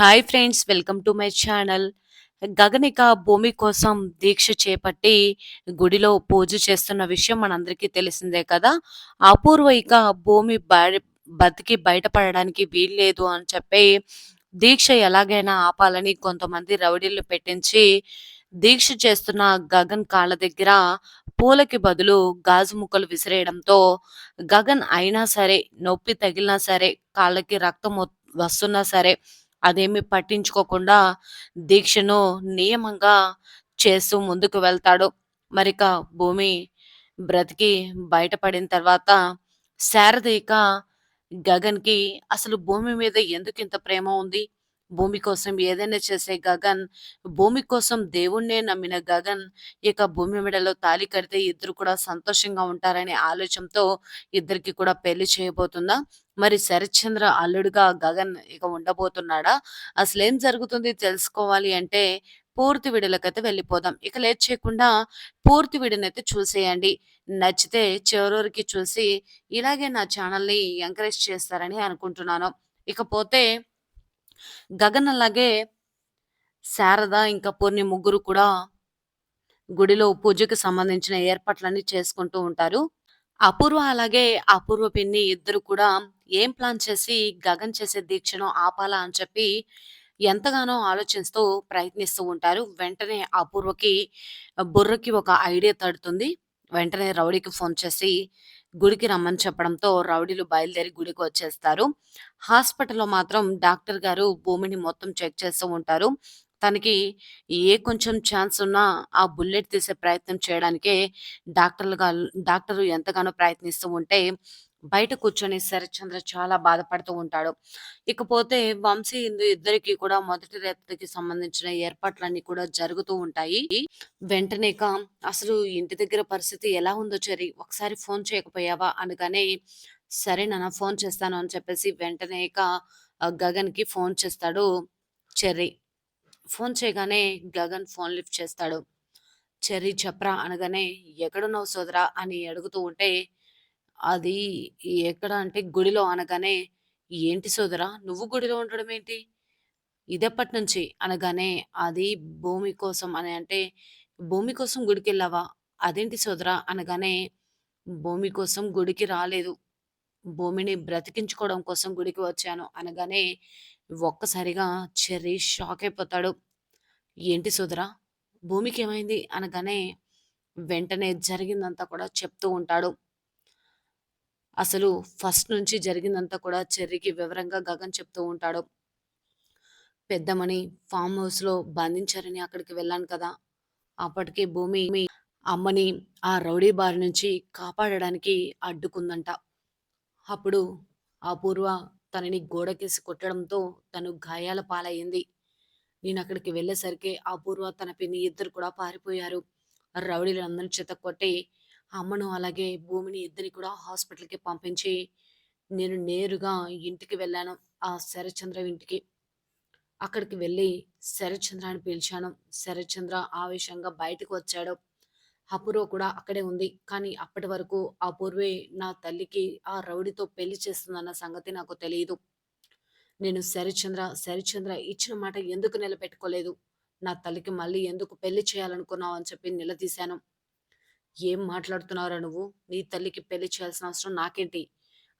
Hi friends welcome to my channel గగనిక భూమి కోసం దీక్ష చేపట్టి గుడిలో పూజ చేస్తున్న విషయం మనందరికీ తెలిసిందే కదా. అపూర్వ ఇక భూమి బతికి బయటపడడానికి వీల్లేదు అని చెప్పి దీక్ష ఎలాగైనా ఆపాలని కొంతమంది రౌడీలు పెట్టించి దీక్ష చేస్తున్న గగన్ కాళ్ళ దగ్గర పూలకి బదులు గాజు ముక్కలు విసిరేయడంతో గగన్ అయినా సరే నొప్పి తగిలినా సరే కాళ్ళకి రక్తం వస్తున్నా సరే అదేమి పట్టించుకోకుండా దీక్షను నియమంగా చేస్తూ ముందుకు వెళ్తాడు. మరిక భూమి బ్రతికి బయటపడిన తర్వాత శారద ఇక గగన్కి అసలు భూమి మీద ఎందుకు ఇంత ప్రేమ ఉంది? భూమి కోసం ఏదైనా చేసే గగన్ భూమి కోసం దేవుణ్ణే నమ్మిన గగన్ ఇక భూమి మెడలో తాలి కడితే ఇద్దరు కూడా సంతోషంగా ఉంటారనే ఆలోచనతో ఇద్దరికి కూడా పెళ్ళి చేయబోతుందా? మరి శరత్చంద్ర అల్లుడుగా గగన్ ఇక ఉండబోతున్నాడా? అసలు ఏం జరుగుతుంది తెలుసుకోవాలి అంటే పూర్తి వీడియోలకైతే వెళ్ళిపోదాం. ఇక లేట్ చేయకుండా పూర్తి వీడియోనైతే చూసేయండి. నచ్చితే చివరికి చూసి ఇలాగే నా ఛానల్ని ఎంకరేజ్ చేస్తారని అనుకుంటున్నాను. ఇకపోతే గగన్ అలాగే శారద ఇంకా పూర్ణి ముగ్గురు కూడా గుడిలో పూజకి సంబంధించిన ఏర్పాట్లన్నీ చేసుకుంటూ ఉంటారు. అపూర్వ అలాగే అపూర్వ పిన్ని ఇద్దరు కూడా ఏం ప్లాన్ చేసి గగన్ చేసే దీక్షను ఆపాలా అని చెప్పి ఎంతగానో ఆలోచిస్తూ ప్రయత్నిస్తూ ఉంటారు. వెంటనే అపూర్వకి బుర్రకి ఒక ఐడియా తడుతుంది. వెంటనే రౌడీకి ఫోన్ చేసి గుడికి రమ్మని చెప్పడంతో రౌడీలు బయలుదేరి గుడికి వచ్చేస్తారు. హాస్పిటల్లో మాత్రం డాక్టర్ గారు భూమిని మొత్తం చెక్ చేస్తూ ఉంటారు. తనకి ఏ కొంచెం ఛాన్స్ ఉన్నా ఆ బుల్లెట్ తీసే ప్రయత్నం చేయడానికే డాక్టర్లు డాక్టర్ ఎంతగానో ప్రయత్నిస్తూ ఉంటే బయట కూర్చొని శరత్చంద్ర చాలా బాధపడుతూ ఉంటాడు. ఇకపోతే వంశీ ఇందు ఇద్దరికి కూడా మొదటి రేపటికి సంబంధించిన ఏర్పాట్లన్నీ కూడా జరుగుతూ ఉంటాయి. వెంటనే అసలు ఇంటి దగ్గర పరిస్థితి ఎలా ఉందో చెరి ఒకసారి ఫోన్ చేయకపోయావా అనగానే సరే నాన్న ఫోన్ చేస్తాను అని చెప్పేసి వెంటనే గగన్కి ఫోన్ చేస్తాడు చెర్రీ. ఫోన్ చేయగానే గగన్ ఫోన్ లిఫ్ట్ చేస్తాడు. చెర్రీ చెప్పరా అనగానే ఎక్కడున్నావు సోదరా? అని అడుగుతూ ఉంటే అది ఎక్కడ అంటే గుడిలో అనగానే, "ఏంటి సోదరా నువ్వు గుడిలో ఉండడం ఏంటి? ఇదెప్పటి నుంచి?" అనగానే, "అది భూమి కోసం" అని అంటే, "భూమి కోసం గుడికి వెళ్ళావా అదేంటి సోదరా?" అనగానే, "భూమి కోసం గుడికి రాలేదు. భూమిని బ్రతికించుకోవడం కోసం గుడికి వచ్చాను" అనగానే, ఒక్కసారిగా చెర్రీ షాక్ అయిపోతాడు. "ఏంటి సోదరా భూమికేమైంది?" అనగానే, వెంటనే జరిగిందంతా కూడా చెప్తూ ఉంటాడు. అసలు ఫస్ట్ నుంచి జరిగిందంతా కూడా చెర్రీకి వివరంగా గగన్ చెప్తూ ఉంటాడు. పెద్దమని ఫామ్ హౌస్లో బంధించారని అక్కడికి వెళ్ళాను కదా. అప్పటికే భూమి అమ్మని ఆ రౌడీ బారి నుంచి కాపాడడానికి అడ్డుకుందంట. అప్పుడు ఆ తనని గోడకేసి కొట్టడంతో తను గాయాల పాలయ్యింది. నేను అక్కడికి వెళ్ళేసరికి ఆ పూర్వ తన పిన్ని ఇద్దరు కూడా పారిపోయారు. రౌడీలందరి చేత కొట్టి అమ్మను అలాగే భూమిని ఇద్దరిని కూడా హాస్పిటల్‌కి పంపించి, నేను నేరుగా ఇంటికి వెళ్ళాను. ఆ శరత్చంద్ర ఇంటికి. అక్కడికి వెళ్ళి శరత్చంద్ర అని పిలిచాను. శరత్చంద్ర ఆవేశంగా బయటకు వచ్చాడు. అపూర్వ కూడా అక్కడే ఉంది. కానీ అప్పటి వరకు అపూర్వే నా తల్లికి ఆ రౌడితో పెళ్ళి చేస్తుందన్న సంగతి నాకు తెలియదు నేను శరత్చంద్ర, శరత్చంద్ర ఇచ్చిన మాట ఎందుకు నిలబెట్టుకోలేదు? నా తల్లికి మళ్ళీ ఎందుకు పెళ్ళి చేయాలనుకున్నావు అని చెప్పి నిలదీశాను. ఏం మాట్లాడుతున్నారా నువ్వు? నీ తల్లికి పెళ్ళి చేయాల్సిన అవసరం నాకేంటి?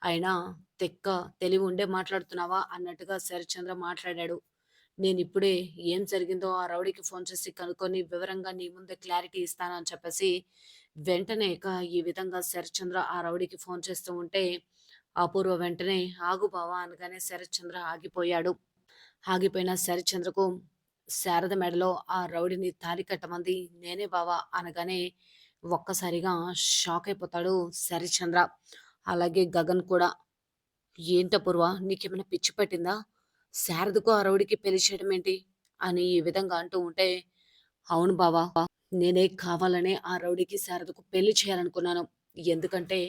అయినా తెక్క తెలివి ఉండే మాట్లాడుతున్నావా? అన్నట్టుగా శరచంద్ర మాట్లాడాడు. నేను ఇప్పుడే ఏం జరిగిందో ఆ రౌడీకి ఫోన్ చేసి కనుక్కొని వివరంగా నీ ముందే క్లారిటీ ఇస్తాను అని చెప్పేసి వెంటనే ఇక ఈ విధంగా శరచంద్ర ఆ రౌడీకి ఫోన్ చేస్తూ ఉంటే అపూర్వ వెంటనే ఆగు బావా అనగానే శరచంద్ర ఆగిపోయాడు. ఆగిపోయిన శరచంద్రకు శారద మెడలో ఆ రౌడీని తాళి కట్టమంది నేనే బావా అనగానే ఒక్కసారిగా షాక్ అయిపోతాడు శరత్చంద్ర. అలాగే గగన్ కూడా. "ఏంటపూర్వ నీకేమైనా పిచ్చి పట్టిందా? శారదకు ఆ పెళ్ళి చేయడం ఏంటి?" అని ఈ విధంగా అంటూ ఉంటే, "అవును బావా! నేనే కావాలనే ఆ రౌడీకి శారదకు పెళ్ళి చేయాలనుకున్నాను. ఎందుకంటే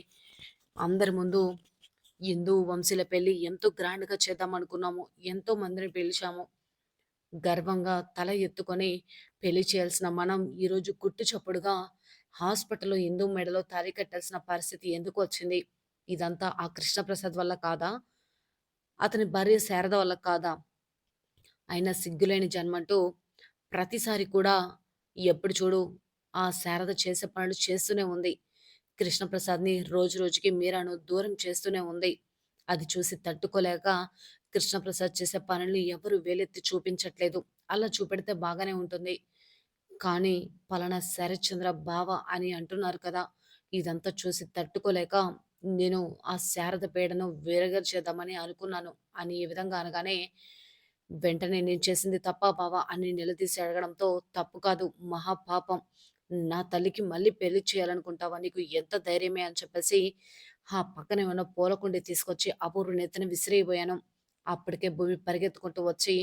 అందరి ముందు హిందూ వంశీల పెళ్ళి ఎంతో గ్రాండ్‌గా చేద్దామనుకున్నాము. ఎంతో మందిని పిలిచాము. గర్వంగా తల ఎత్తుకొని పెళ్ళి చేయాల్సిన మనం ఈరోజు గుట్టు చప్పుడుగా హాస్పిటల్‌లో హిందూ మెడలో తాళి కట్టాల్సిన పరిస్థితి ఎందుకు వచ్చింది? ఇదంతా ఆ కృష్ణప్రసాద్ వల్ల కాదా? అతని భార్య శారద వల్ల కాదా? అయినా సిగ్గులేని జన్మంటూ ప్రతిసారి కూడా ఎప్పుడు చూడు ఆ శారద చేసే పనులు చేస్తూనే ఉంది. కృష్ణప్రసాద్‌ని రోజు రోజుకి మీరాను దూరం చేస్తూనే ఉంది. అది చూసి తట్టుకోలేక కృష్ణప్రసాద్ చేసే పనులు ఎవరు వేలెత్తి చూపించట్లేదు. అలా చూపెడితే బాగానే ఉంటుంది. కానీ పలానా శరత్చంద్ర బావ అని అంటున్నారు కదా! ఇదంతా చూసి తట్టుకోలేక నేను ఆ శారద పీడను విరగచేద్దామని అనుకున్నాను అని ఈ విధంగా అనగానే, వెంటనే నేను చేసింది తప్ప బావ అని నిలదీసి అడగడంతో, తప్పు కాదు మహాపాపం. నా తల్లికి మళ్ళీ పెళ్ళి చేయాలనుకుంటావా? నీకు ఎంత ధైర్యమే అని చెప్పేసి ఆ పక్కనే ఉన్న పూలకుండి తీసుకొచ్చి అపూర్వ నెత్తిన విసిరేయబోయాను. అప్పటికే భూమి పరిగెత్తుకుంటూ వచ్చి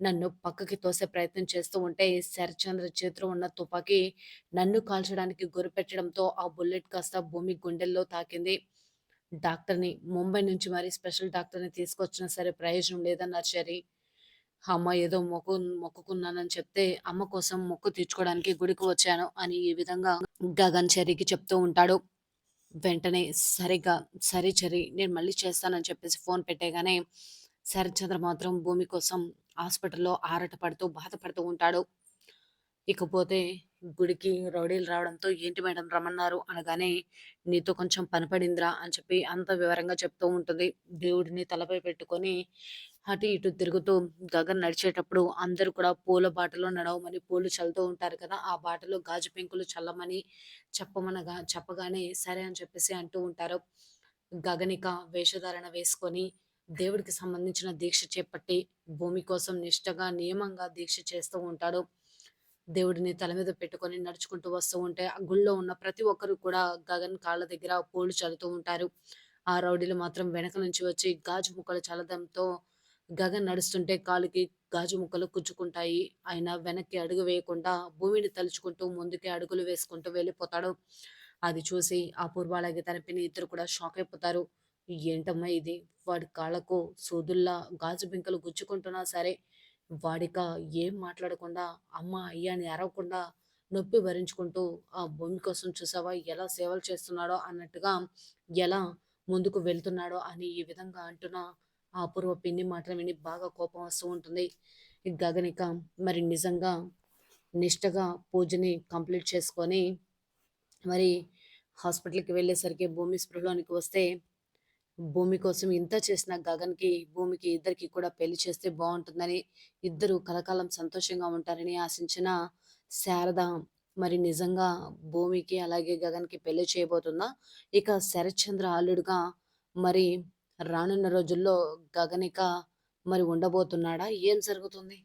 నన్ను పక్కకి తోసే ప్రయత్నం చేస్తూ ఉంటే శరచంద్ర చేతిలో ఉన్న తుపాకీ నన్ను కాల్చడానికి గురిపెట్టడంతో ఆ బుల్లెట్ కాస్త భూమి గుండెల్లో తాకింది. డాక్టర్‌ని ముంబై నుంచి మరీ స్పెషల్ డాక్టర్‌ని తీసుకొచ్చినా సరే ప్రయోజనం లేదన్నారు చెర్రీ. అమ్మ ఏదో మొక్కు మొక్కుకున్నానని చెప్తే అమ్మ కోసం మొక్కు తీర్చుకోవడానికి గుడికి వచ్చాను అని ఈ విధంగా గగన్ చెర్రీకి చెప్తూ ఉంటాడు. వెంటనే సరిగ్గా సరే చరి నేను మళ్ళీ చేస్తానని చెప్పేసి ఫోన్ పెట్టేగానే శరత్చంద్ర మాత్రం భూమి కోసం హాస్పిటల్‌లో ఆరాటపడుతూ బాధపడుతూ ఉంటాడు. ఇకపోతే గుడికి రౌడీలు రావడంతో "ఏంటి మేడం రమ్మన్నారు" అనగానే "నీతో కొంచెం పనిపడిందిరా అని చెప్పి అంత వివరంగా చెప్తూ ఉంటుంది. దేవుడిని తలపై పెట్టుకొని అటు ఇటు తిరుగుతూ గగన్ నడిచేటప్పుడు అందరూ కూడా పూల బాటలో నడవమని పూలు చల్లుతూ ఉంటారు కదా! ఆ బాటలో గాజు పెంకులు చల్లమని చెప్పమనగా చెప్పగానే సరే అని చెప్పేసి అంటూ ఉంటారు. గగనిక వేషధారణ వేసుకొని దేవుడికి సంబంధించిన దీక్ష చేపట్టి భూమి కోసం నిష్టగా, నియమంగా దీక్ష చేస్తూ ఉంటాడు. దేవుడిని తల మీద పెట్టుకొని నడుచుకుంటూ వస్తూ ఉంటే ఆ గుళ్ళో ఉన్న ప్రతి ఒక్కరు కూడా గగన్ కాళ్ళ దగ్గర పూలు చల్లుతూ ఉంటారు. ఆ రౌడీలు మాత్రం వెనక నుంచి వచ్చి గాజు ముక్కలు చల్లడంతో గగన్ నడుస్తుంటే కాలుకి గాజు ముక్కలు కుచ్చుకుంటాయి ఆయన వెనక్కి అడుగు వేయకుండా భూమిని తలుచుకుంటూ ముందుకి అడుగులు వేసుకుంటూ వెళ్ళిపోతాడు. అది చూసి ఆ అలాగే తన ఇద్దరు కూడా షాక్ అయిపోతారు. ఏంటమ్మా ఇది? వాడి కాళ్ళకు సూదుల్లా గాజు బింకలు గుచ్చుకుంటున్నా సరే వాడిక ఏం మాట్లాడకుండా అమ్మ, అయ్య అని అరవకుండా నొప్పి భరించుకుంటూ ఆ భూమి కోసం చూసావా ఎలా సేవలు చేస్తున్నాడో అన్నట్టుగా ఎలా ముందుకు వెళ్తున్నాడో అని ఈ విధంగా అంటున్న ఆ అపూర్వ పిన్ని మాటలు విని బాగా కోపం వస్తూ ఉంటుంది. గగనిక మరి నిజంగా నిష్టగా పూజని కంప్లీట్ చేసుకొని మరి హాస్పిటల్‌కి వెళ్ళేసరికి భూమి స్పృహలోనికి వస్తే భూమి కోసం ఇంత చేసిన గగన్‌కి, భూమికి ఇద్దరికి కూడా పెళ్ళి చేస్తే బాగుంటుందని ఇద్దరు కలకాలం సంతోషంగా ఉంటారని ఆశించిన శారద మరి నిజంగా భూమికి అలాగే గగన్‌కి పెళ్ళి చేయబోతుందా? ఇక శరత్చంద్ర అల్లుడుగా మరి రానున్న రోజుల్లో గగనిక మరి ఉండబోతున్నాడా? ఏం జరుగుతుంది?